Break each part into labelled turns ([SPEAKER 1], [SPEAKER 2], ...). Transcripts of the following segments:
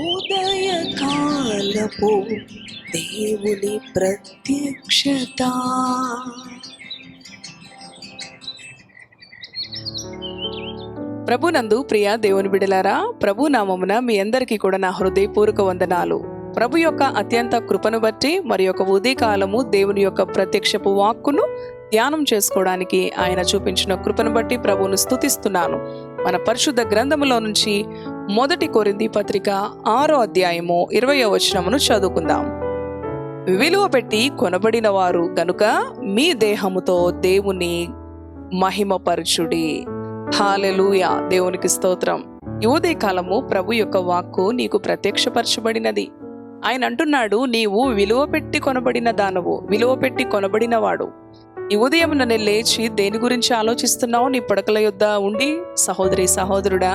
[SPEAKER 1] ఉదయకాలపు దేవుని ప్రత్యక్షత. ప్రభునందు ప్రియ దేవుని బిడలారా ప్రభు నామమున మీ అందరికీ కూడా నా హృదయపూర్వక వందనాలు. ప్రభు యొక్క అత్యంత కృపను బట్టి మరి యొక్క ఉదయకాలము దేవుని యొక్క ప్రత్యక్షపు వాక్కును ధ్యానం చేసుకోవడానికి ఆయన చూపించిన కృపను బట్టి ప్రభువును స్తుతిస్తున్నాను. మన పరిశుద్ధ గ్రంథములో నుంచి మొదటి కొరింది పత్రిక ఆరో అధ్యాయము ఇరవయో వచనమును చదువుకుందాం. విలువ పెట్టి కొనబడిన వారు గనుక మీ దేహముతో దేవుని మహిమపరచుడి. హాలెలూయా దేవునికి స్తోత్రం. యువదే కాలము ప్రభు యొక్క వాక్కు నీకు ప్రత్యక్షపరచబడినది. ఆయన అంటున్నాడు నీవు విలువ పెట్టి కొనబడిన దానవు విలువ పెట్టి కొనబడినవాడు. ఈ ఉదయం నన్ను లేచి దేని గురించి ఆలోచిస్తున్నావు? నీ పడకల యొద్ద ఉండి సహోదరి సహోదరుడా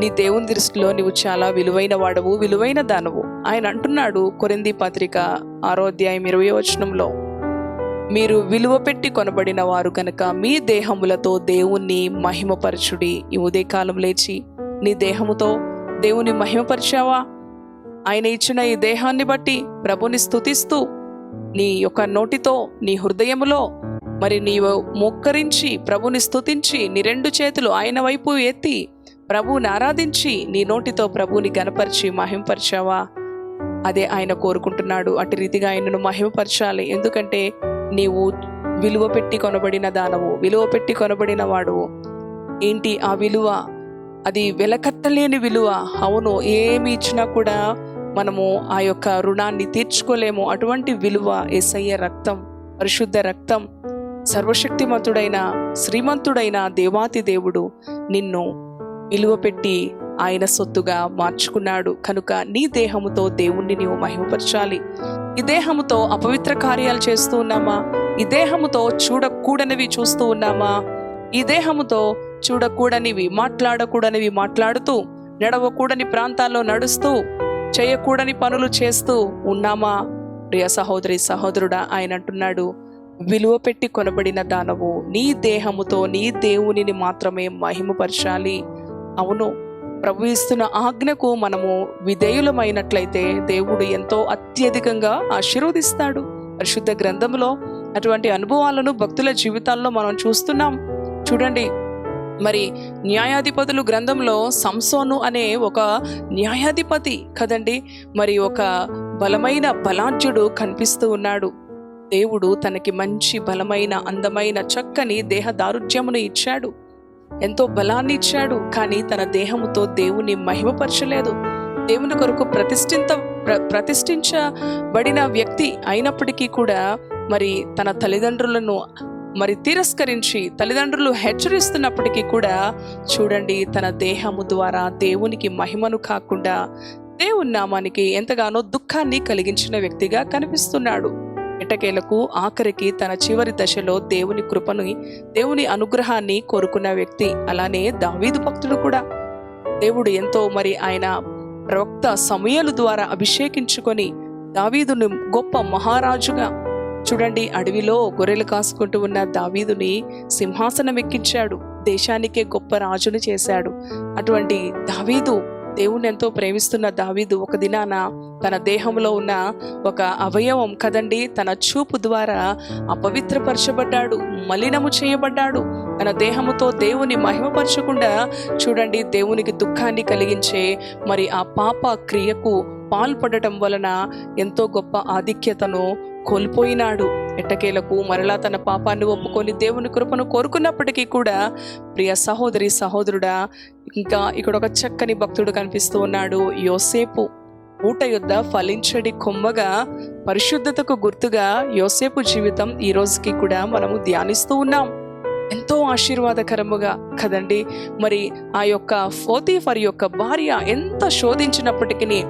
[SPEAKER 1] నీ దేవుని దృష్టిలో నీవు చాలా విలువైన వాడవు విలువైన దానవు. ఆయన అంటున్నాడు కొరింది పత్రిక ఆరో అధ్యాయం ఇరవై వచనంలో. మీరు విలువ పెట్టి కొనబడిన వారు కనుక మీ దేహములతో దేవుణ్ణి మహిమపరచుడి. ఈ ఉదయకాలం లేచి నీ దేహముతో దేవుని మహిమపరిచావా? ఆయన ఇచ్చిన ఈ దేహాన్ని బట్టి ప్రభుని స్థుతిస్తూ నీ యొక్క నోటితో నీ హృదయములో మరి నీవు మొక్కరించి ప్రభుని స్తుతించి నీ రెండు చేతులు ఆయన వైపు ఎత్తి ప్రభువుని ఆరాధించి నీ నోటితో ప్రభువుని గనపరిచి మహింపరిచావా? అదే ఆయన కోరుకుంటున్నాడు. అటు రీతిగా ఆయనను మహిమపరచాలి. ఎందుకంటే నీవు విలువ పెట్టి కొనబడిన దానవు విలువ పెట్టి కొనబడిన వాడు. ఏంటి ఆ విలువ? అది వెలకట్టలేని విలువ. అవును ఏమి ఇచ్చినా కూడా మనము ఆ యొక్క రుణాన్ని తీర్చుకోలేము. అటువంటి విలువ ఎసయ్య రక్తం పరిశుద్ధ రక్తం. సర్వశక్తిమంతుడైన శ్రీమంతుడైన దేవాతి దేవుడు నిన్ను విలువ పెట్టి ఆయన సొత్తుగా మార్చుకున్నాడు. కనుక నీ దేహముతో దేవుణ్ణి నీవు మహిమపరచాలి. ఈ దేహముతో అపవిత్ర కార్యాలు చేస్తూ ఉన్నామా? ఈ దేహముతో చూడకూడనివి చూస్తూ ఉన్నామా? ఈ దేహముతో చూడకూడనివి మాట్లాడకూడనివి మాట్లాడుతూ నడవకూడని ప్రాంతాల్లో నడుస్తూ చేయకూడని పనులు చేస్తూ ఉన్నామా? ప్రియ సహోదరి సహోదరుడా ఆయన అంటున్నాడు విలువ పెట్టి కొనబడిన దానవు నీ దేహముతో నీ దేవునిని మాత్రమే మహిమపరచాలి. అవును ప్రభు ఇస్తున్న ఆజ్ఞకు మనము విధేయులమైనట్లయితే దేవుడు ఎంతో అత్యధికంగా ఆశీర్వదిస్తాడు. పరిశుద్ధ గ్రంథంలో అటువంటి అనుభవాలను భక్తుల జీవితాల్లో మనం చూస్తున్నాం. చూడండి మరి న్యాయాధిపతులు గ్రంథంలో సంసోను అనే ఒక న్యాయాధిపతి కదండి మరి ఒక బలమైన బలాఢ్యుడు కనిపిస్తూ ఉన్నాడు. దేవుడు తనకి మంచి బలమైన అందమైన చక్కని దేహ దారుఢ్యమును ఇచ్చాడు. ఎంతో బలాన్ని ఇచ్చాడు కానీ తన దేహముతో దేవుని మహిమపరచలేదు. దేవుని కొరకు ప్రతిష్ఠిత ప్ర ప్రతిష్ఠించబడిన వ్యక్తి అయినప్పటికీ కూడా మరి తన తల్లిదండ్రులను మరి తిరస్కరించి తల్లిదండ్రులు హెచ్చరిస్తున్నప్పటికీ కూడా చూడండి తన దేహము ద్వారా దేవునికి మహిమను కాకుండా దేవుని నామానికి ఎంతగానో దుఃఖాన్ని కలిగించిన వ్యక్తిగా కనిపిస్తున్నాడు. ఎటకేలకు ఆఖరికి తన చివరి దశలో దేవుని కృపను దేవుని అనుగ్రహాన్ని కోరుకున్న వ్యక్తి. అలానే దావీదు భక్తుడు కూడా. దేవుడు ఎంతో మరి ఆయన ప్రవక్త సమయాలు ద్వారా అభిషేకించుకొని దావీదుని గొప్ప మహారాజుగా చూడండి అడవిలో గొర్రెలు కాసుకుంటూ ఉన్న దావీదుని సింహాసనం ఎక్కించాడు దేశానికే గొప్ప రాజును చేశాడు. అటువంటి దావీదు దేవుని ఎంతో ప్రేమిస్తున్న దావీదు ఒక దినాన తన దేహంలో ఉన్న ఒక అవయవం కదండి తన చూపు ద్వారా అపవిత్రపరచబడ్డాడు మలినము చేయబడ్డాడు. తన దేహముతో దేవుని మహిమపరచకుండా చూడండి దేవునికి దుఃఖాన్ని కలిగించే మరి ఆ పాప క్రియకు పాల్పడటం వలన ఎంతో గొప్ప ఆధిక్యతను కోల్పోయినాడు. ఎట్టకేలకు మరలా తన పాపాన్ని ఒప్పుకొని దేవుని కృపను కోరుకున్నప్పటికీ కూడా ప్రియ సహోదరి సహోదరుడా ఇంకా ఇక్కడ ఒక చక్కని భక్తుడు కనిపిస్తూ ఉన్నాడు యోసేపు. ఊట యుద్ధ ఫలించడి కొమ్మగా పరిశుద్ధతకు గుర్తుగా యోసేపు జీవితం ఈ రోజుకి కూడా మనము ధ్యానిస్తూ ఉన్నాం. ఎంతో ఆశీర్వాదకరముగా కదండి. మరి ఆ యొక్క ఫోతీఫర్ యొక్క భార్య ఎంత శోధించినప్పటికీ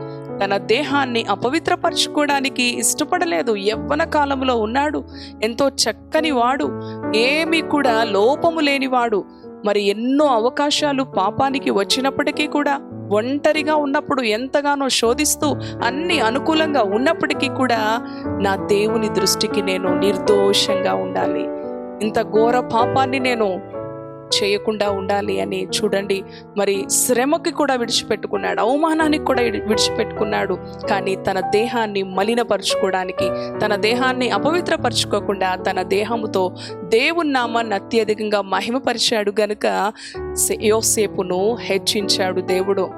[SPEAKER 1] తన దేహాన్ని అపవిత్రపరచుకోవడానికి ఇష్టపడలేదు. యవ్వన కాలంలో ఉన్నాడు. ఎంతో చక్కని వాడు. ఏమీ కూడా లోపము లేనివాడు. మరి ఎన్నో అవకాశాలు పాపానికి వచ్చినప్పటికీ కూడా ఒంటరిగా ఉన్నప్పుడు ఎంతగానో శోధిస్తూ అన్ని అనుకూలంగా ఉన్నప్పటికీ కూడా నా దేవుని దృష్టికి నేను నిర్దోషంగా ఉండాలి. ఇంత ఘోర పాపాన్ని నేను చేయకుండా ఉండాలి అని చూడండి. మరి శ్రమకి కూడా విడిచిపెట్టుకున్నాడు అవమానానికి కూడా విడిచిపెట్టుకున్నాడు. కానీ తన దేహాన్ని మలినపరుచుకోవడానికి తన దేహాన్ని అపవిత్రపరచుకోకుండా తన దేహముతో దేవుని నామాన్ని అత్యధికంగా మహిమపరిచాడు గనుక యోసేపును హెచ్చించాడు దేవుడు.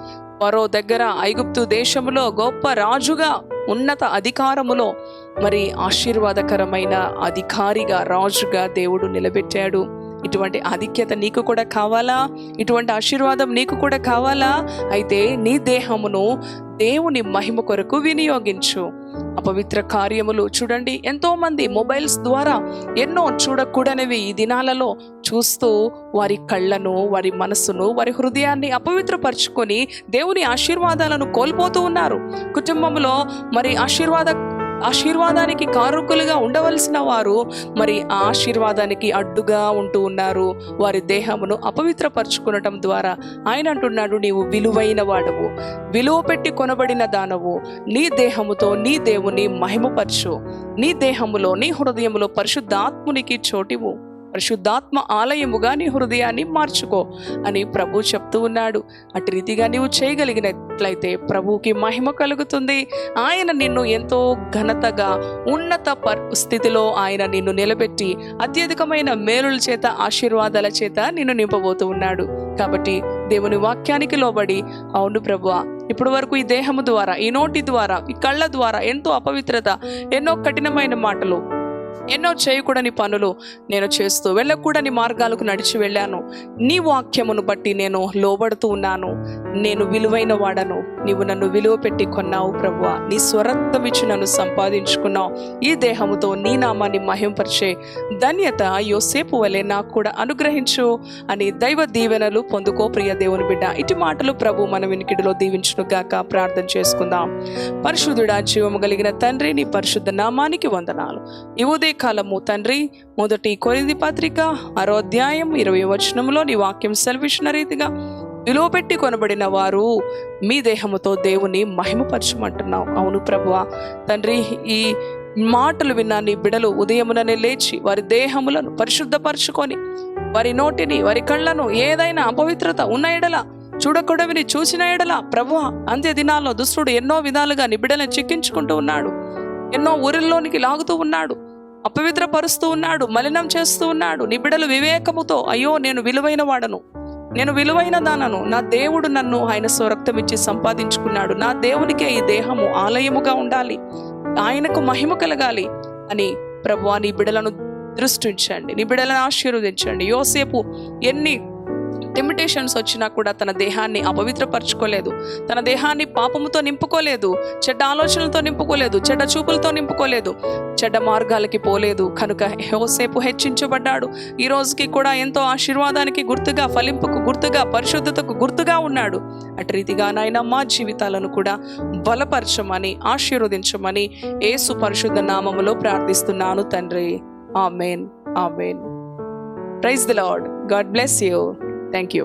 [SPEAKER 1] మరో దగ్గర ఐగుప్తు దేశములో గొప్ప రాజుగా ఉన్నత అధికారములో మరి ఆశీర్వాదకరమైన అధికారిగా రాజుగా దేవుడు నిలబెట్టాడు. ఇటువంటి ఆధిక్యత నీకు కూడా కావాలా? ఇటువంటి ఆశీర్వాదం నీకు కూడా కావాలా? అయితే నీ దేహమును దేవుని మహిమ కొరకు వినియోగించు. అపవిత్ర కార్యములు చూడండి. ఎంతో మంది మొబైల్స్ ద్వారా ఎన్నో చూడకూడనివి ఈ దినాలలో చూస్తూ వారి కళ్ళను వారి మనస్సును వారి హృదయాన్ని అపవిత్రపరుచుకొని దేవుని ఆశీర్వాదాలను కోల్పోతూ ఉన్నారు. కుటుంబంలో మరి ఆశీర్వాద ఆశీర్వాదానికి కారుకులుగా ఉండవలసిన వారు. మరి ఆ ఆశీర్వాదానికి అడ్డుగా ఉంటూ ఉన్నారు. వారి దేహమును అపవిత్రపరచుకునటం ద్వారా ఆయన అంటున్నాడు నీవు విలువైన వాడవు. విలువ పెట్టి కొనబడిన దానవు. నీ దేహముతో నీ దేవుని మహిమపరచు. నీ దేహములో నీ హృదయములో పరిశుద్ధాత్మునికి చోటివు. పరిశుద్ధాత్మ ఆలయముగా నీ హృదయాన్ని మార్చుకో అని ప్రభు చెప్తూ ఉన్నాడు. అటు రీతిగా నీవు చేయగలిగినట్లయితే ప్రభువుకి మహిమ కలుగుతుంది. ఆయన నిన్ను ఎంతో ఘనతగా ఉన్నత స్థితిలో ఆయన నిన్ను నిలబెట్టి అత్యధికమైన మేలుల చేత ఆశీర్వాదాల చేత నిన్ను నింపబోతూ ఉన్నాడు. కాబట్టి దేవుని వాక్యానికి లోబడి అవును ప్రభువా ఇప్పటి వరకు ఈ దేహము ద్వారా ఈ నోటి ద్వారా ఈ కళ్ళ ద్వారా ఎంతో అపవిత్రత ఎన్నో కఠినమైన మాటలు ఎన్నో చేయకూడని పనులు నేను చేస్తూ వెళ్ళకూడని మార్గాలకు నడిచి వెళ్ళాను. నీ వాక్యమును బట్టి నేను లోబడుతూ ఉన్నాను. నేను విలువైన వాడను. నీవు నన్ను విలువ పెట్టి కొన్నావు ప్రభువ. నీ స్వరత్వం ఇచ్చి నన్ను సంపాదించుకున్నావు. ఈ దేహముతో నీ నామాన్ని మహింపరిచే ధన్యత యోసేపు వలె నాకు కూడా అనుగ్రహించు అని దైవ దీవెనలు పొందుకో ప్రియ దేవుని బిడ్డ. ఇటు మాటలు ప్రభు మన వినికిడిలో దీవించును గాక. ప్రార్థన చేసుకుందాం. పరిశుద్ధుడా జీవము కలిగిన తండ్రి నీ పరిశుద్ధ నామానికి వందనాలు. ఈ ఉదయకాలము తండ్రి మొదటి కొరిది పత్రిక ఆరో అధ్యాయం ఇరవై వచనంలో నీ వాక్యం సెలవిచ్చిన రీతిగా విలువపెట్టి కొనబడిన వారు మీ దేహముతో దేవుని మహిమపరచమంటున్నావు. అవును ప్రభువా తండ్రి ఈ మాటలు విన్న నీ బిడలు ఉదయముననే లేచి వారి దేహములను పరిశుద్ధపరచుకొని వారి నోటిని వారి కళ్ళను ఏదైనా అపవిత్రత ఉన్న ఎడల చూడకూడవిని చూసిన ఎడల ప్రభు అంత్య దినాల్లో దుష్టుడు ఎన్నో విధాలుగా నీ చిక్కించుకుంటూ ఉన్నాడు ఎన్నో ఊరిల్లోనికి లాగుతూ ఉన్నాడు. అపవిత్రపరుస్తూ ఉన్నాడు మలినం చేస్తూ ఉన్నాడు నీ బిడ్డలు వివేకముతో అయ్యో నేను విలువైన వాడను. నేను విలువైన దానను. నా దేవుడు నన్ను ఆయన స్వరక్తం ఇచ్చి సంపాదించుకున్నాడు. నా దేవునికే ఈ దేహము ఆలయముగా ఉండాలి. ఆయనకు మహిమ కలగాలి. అని ప్రభు నీ బిడలను దృష్టించండి నీ బిడలను ఆశీర్వదించండి. యోసేపు ఎన్ని టెంప్టేషన్స్ వచ్చినా కూడా తన దేహాన్ని అపవిత్రపరచుకోలేదు. తన దేహాన్ని పాపముతో నింపుకోలేదు. చెడ్డ ఆలోచనలతో నింపుకోలేదు. చెడ్డ చూపులతో నింపుకోలేదు. చెడ్డ మార్గాలకి పోలేదు. కనుక హోసేపు హెచ్చించబడ్డాడు. ఈ రోజుకి కూడా ఎంతో ఆశీర్వాదానికి గుర్తుగా ఫలింపుకు గుర్తుగా పరిశుద్ధతకు గుర్తుగా ఉన్నాడు. అటు రీతిగా నాయన మా జీవితాలను కూడా బలపరచమని ఆశీర్వదించమని ఏసు పరిశుద్ధ నామములో ప్రార్థిస్తున్నాను తండ్రి. Amen. Amen. Praise the Lord. God bless you. Thank you